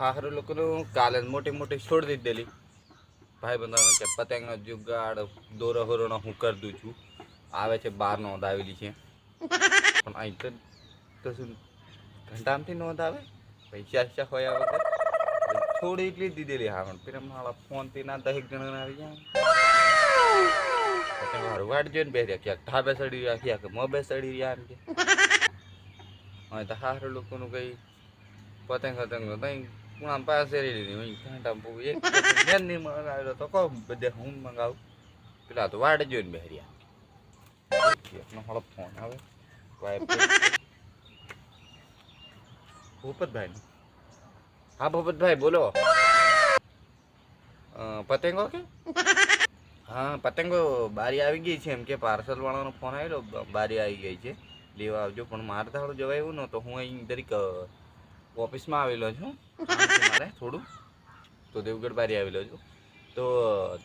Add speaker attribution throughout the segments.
Speaker 1: હારું લોકોનું કાલે મોટી મોટી છોડી દીધેલી. ભાઈ બંધાનો કે પતંગનો જુગાડ દોરો હોરોનો હું કરી દઉં છું. આવે છે બાર નોંધ આવેલી છે. પણ અહીં તો તો શું ઘંટામથી નોંધ આવે? પૈસા પૈસા હોય વગર થોડી એટલી દીધેલી હા, પણ પેલા મારા ફોનથી ના દહેક જણા આવી જાય મારું વાટ જોઈને બેસી ક્યાંક ઢાબે સડી રહ્યા, ક્યાંક મોબે સડી રહ્યા એમ કે. હવે તો હારું લોકોનું કંઈ પતંગ પતંગ તઈ કુણા પાસે લીધી બહુ એક નહીં મંગાવેલો તો કહો બધે હું મંગાવું. પેલા તો વાડ જોઈને બેહર્યા એકનો હળપ ફોન આવે. ભૂપતભાઈ હા, ભૂપતભાઈ, બોલો. પતંગો કે? હા, પતંગો બારી આવી ગઈ છે, એમ કે પાર્સલ વાળાનો ફોન આવેલો બારી આવી ગઈ છે. લેવા આવજો, પણ મારે હારું જવાય એવું ન તો હું અહીં દરેક ઓફિસમાં આવેલો છું. મારે થોડું. તો દેવગઢ બારી આવેલો છું. તો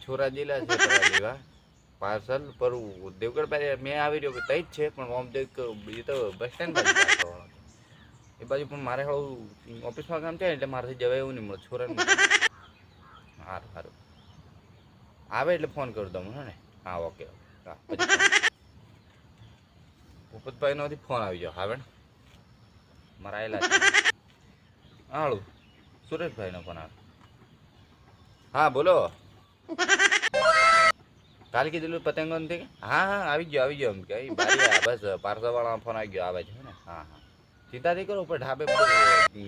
Speaker 1: છોરા જિલ્લા છે લેવા પાર્સલ પર દેવગઢ બારી મેં આવી રહ્યો તઈ જ છે પણ ઓમ દેવ બીજું તો બસ સ્ટેન્ડ બાજુ એ બાજુ પણ મારે હવે ઓફિસમાં કામ છે એટલે મારાથી જવાય એવું નહીં મળે છોરાને સારું સારું આવે એટલે ફોન કરું તમને હે ને? હા ઓકે ઓકે. હા પછી ભૂપતભાઈ નો ફોન આવી જાવ હા ને મારા આયેલા છે સુરેશભાઈનો ફોન આવે હા, બોલો. કાલે કીધેલું પતંગો નથી હા હા, આવી ગયો આવી ગયો એમ કે. બસ પાર્સલ વાળા ફોન આવી ગયો. આવે છે ને? હા હા. ચિંતા નહીં કરો, ઉપર ઢાબે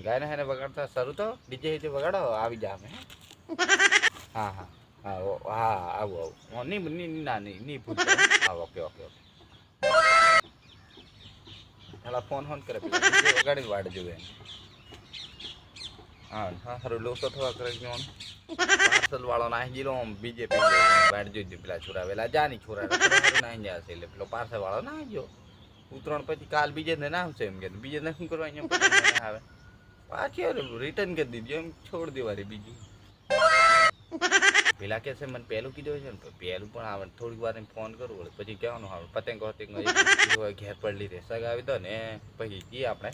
Speaker 1: ગાયને હેને વગાડતા શરૂ તો ડીજે હીજે વગાડો, આવી જા અમે, હા? હા હા. હા આવું આવું. નહીં નહીં ના નહીં નહીં ભૂલ હા, ઓકે ઓકે ઓકે. પેલા ફોન ફોન કરે. વગાડીને વાટ જોવે લોસો થવા કરે ગયો પાર્સલ વાળો નાહી ગયેલો આમ બીજેપી વાટ જોઈ પેલા છોરા વેલા જાની છોરા નાહી જાય છે એટલે પેલો પાર્સલ વાળો નાહી ગયો. ઉતરણ પછી કાલ બીજે ને નામ છે એમ કે. બીજે ને શું કરવા અહીંયા પતંગ ના આવે? પાછી રિટર્ન કરી દીધી એમ છોડ દેવાની બીજી. પેલા કે છે મને પહેલું કીધું છે ને તો પહેલું પણ આવે થોડીક વાર એમ ફોન કરું વળી પછી કહેવાનું આવે. પતંગ પતંગ હોય ઘેર પડી રહે. સગાવી દો ને પછી જઈએ આપણે.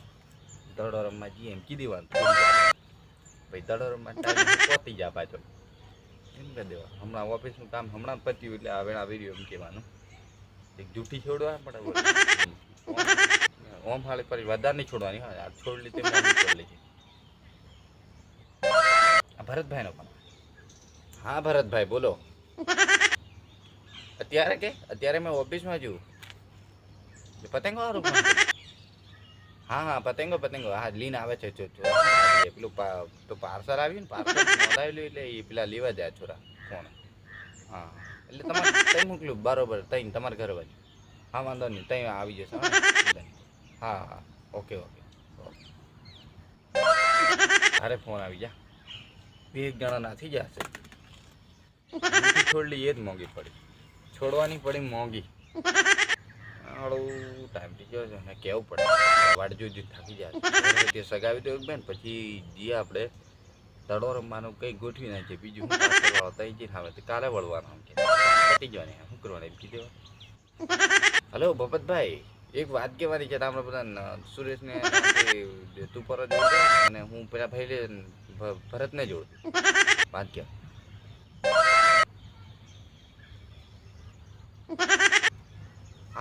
Speaker 1: દડો રમવા જઈએ એમ કીધી વાર. દડો પહોંચી જા પાછો. એમ કરી દેવા. હમણાં ઓફિસનું કામ હમણાં જ પત્યું એટલે આવે આવી રહ્યું એમ કહેવાનું. એક જૂઠી છોડવા પડે ઓમ હાલે ફરી વધારે નહીં છોડવાની, હા, આ લીધી છોડ લીધી આ ભરતભાઈનો પણ હા, ભરતભાઈ, બોલો. અત્યારે કે? અત્યારે મેં ઓફિસમાં એ પતંગો. હા હા, પતંગો પતંગો. હા, લીન આવે છે ચો એ પેલું તો પાર્સલ આવ્યું ને પાર્સલ નોંધાવેલું એટલે એ પેલા લેવા જાય છોરા ફોન હા, એટલે તમારે તઈ મોકલ્યું, બરોબર, તઈ તમારા ઘર બાજુ હા, વાંધો નહીં તઈ આવી જશે, હા હા ઓકે ઓકે. અરે ફોન આવી જા. બે એક જણા નાથી જશે. છોડલી એ જ મોંઘી પડી. છોડવાની પડી મોંઘી. હાળું ટાઈમ થઈ પડે વાડ જોઈ થાકી જાય. તે સગાવી દો બેન, પછી જઈએ આપણે તડો રમવાનું કંઈ ગોઠવી નાખીએ, બીજું તઈ આવે કાલે વળવાનું કે જવાની શું એમ કીધું હલો, ભપતભાઈ, એક વાત કહેવાની છે આપણે બધા સુરેશને તે પર અને હું પેલા ભાઈ ભરતને જોડું. વાત કે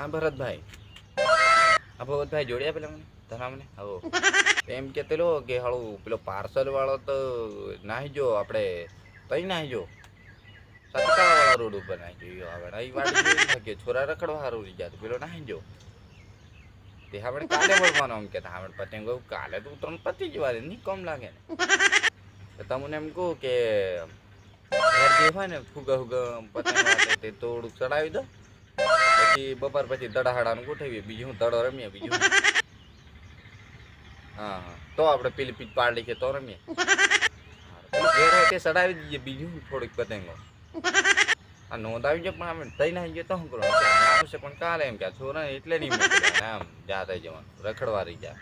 Speaker 1: હા, ભરતભાઈ. હા, ભરતભાઈ જોડ્યા પેલા મને ધરામને હો એમ કહેતેલો કે, હાળું, પેલો પાર્સલ વાળો તો નાહી જો આપણે તઈ નાહી જો સત્તાવાળા રોડ ઉપર નાહી જો હવે અહીં વાત કે છોરા રખડવા સારું રહી જાય પેલો નાહી જો તે આપણે કાલે વળવાનો, એમ કહેતા આપણે પતંગ કાલે તો ત્રણ પતી જવાની નહીં કમ લાગે ને. તમને એમ કહું કે હોય ને ફુગા ફુગા પતંગ તે થોડુંક ચડાવી દો. પછી બપોર પછી દડાહાડાનું ગોઠવીએ, બીજું હું દડો રમીએ, બીજું હું. હા હા. તો આપણે પેલી પીટ પાડી છે તો રમીએ. પેલું ઘેર હોય તે ચડાવી દઈએ, બીજું હું થોડીક પતંગો. આ નોંધાવી છે પણ આપણે તઈ ના ગયો તો શું કરવાનું? કે હમણાં આવશે પણ કાલે એમ કે આ છોરા એટલે નહીં મોકલ્યા ને આમ જા થઈ જવાનું. રખડવા રહી જા.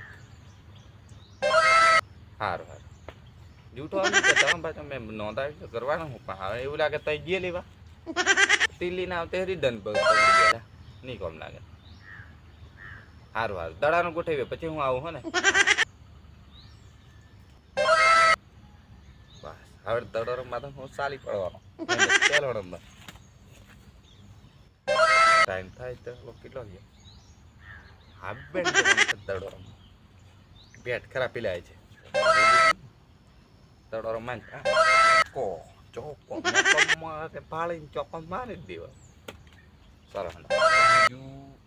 Speaker 1: સારું સારું જૂઠો આવી કે તમે પાછો મેં નોંધાવી તો કરવાનું હું, પણ હવે એવું લાગે તઈ ગયે લેવા તીલી ના આવતે રીડન પગ પગડી ગયેલા નહીં કોમ લાગે. સારું સારું દડાનું ગોઠવીએ, પછી હું આવું, હો ને? હવે દડો રમવા તો હું ચાલી પડવાનો. પેલો નંબર. ટાઈમ થાય તો કેટલો ગયો હા બેટ દડો રમવા. બેટ ખરા પીલાય છે. દડો રમાન કો ચોકો પાળીને ચોકો મારી જ દેવા. સરસ બીજું